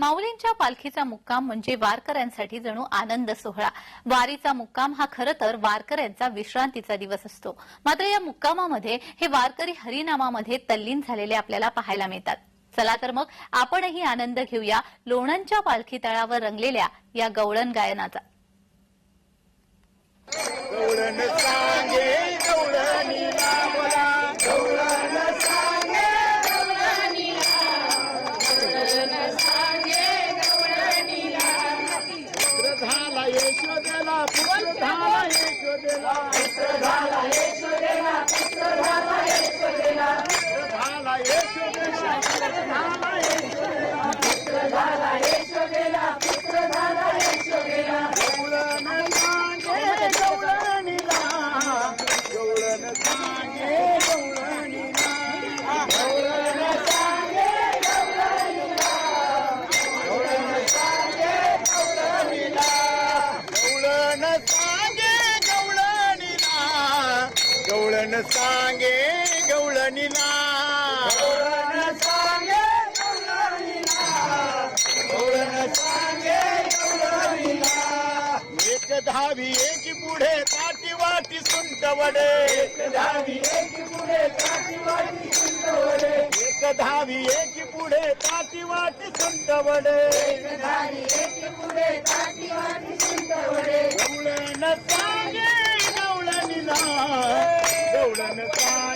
माऊलींच्या पालखीचा मुक्काम म्हणजे वारकऱ्यांसाठी जणू आनंद सोहळा. वारीचा मुक्काम हा खरं तर वारकऱ्यांचा विश्रांतीचा दिवस असतो. मात्र या मुक्कामामध्ये हे वारकरी हरिनामामध्ये तल्लीन झालेले आपल्याला पाहायला मिळतात. चला तर मग आपणही आनंद घेऊया लोणंदच्या पालखी तळावर रंगलेल्या या गवळण गायनाचा. यशोदेला पुत्र झाला यशोदेला पुत्र झाला यशोदेला गवळण सांगे गवळणीला गवळण सांगे गवळण सांगे एक धावी एक पुढे ताटी वाटी सुंट वडे. एक धावी एक पुढे ताटी वाटी सुंट वडे. एक धावी एक पुढे ताटी वाटी सुंट वडे. एक धावी एक पुढे ताटी वाटी सुंट वडे.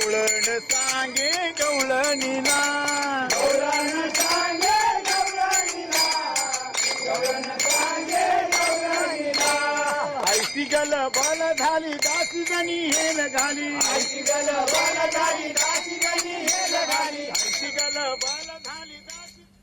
गवळण सांगे गवळणीला. गवळण सांगे गवळणीला गवळण सांगे गवळणीला ऐसी गल बल झाली दासी गणी हेल घाली. ऐशी गल बल झाली दासी गणी हेल घाली. ऐशी गल बल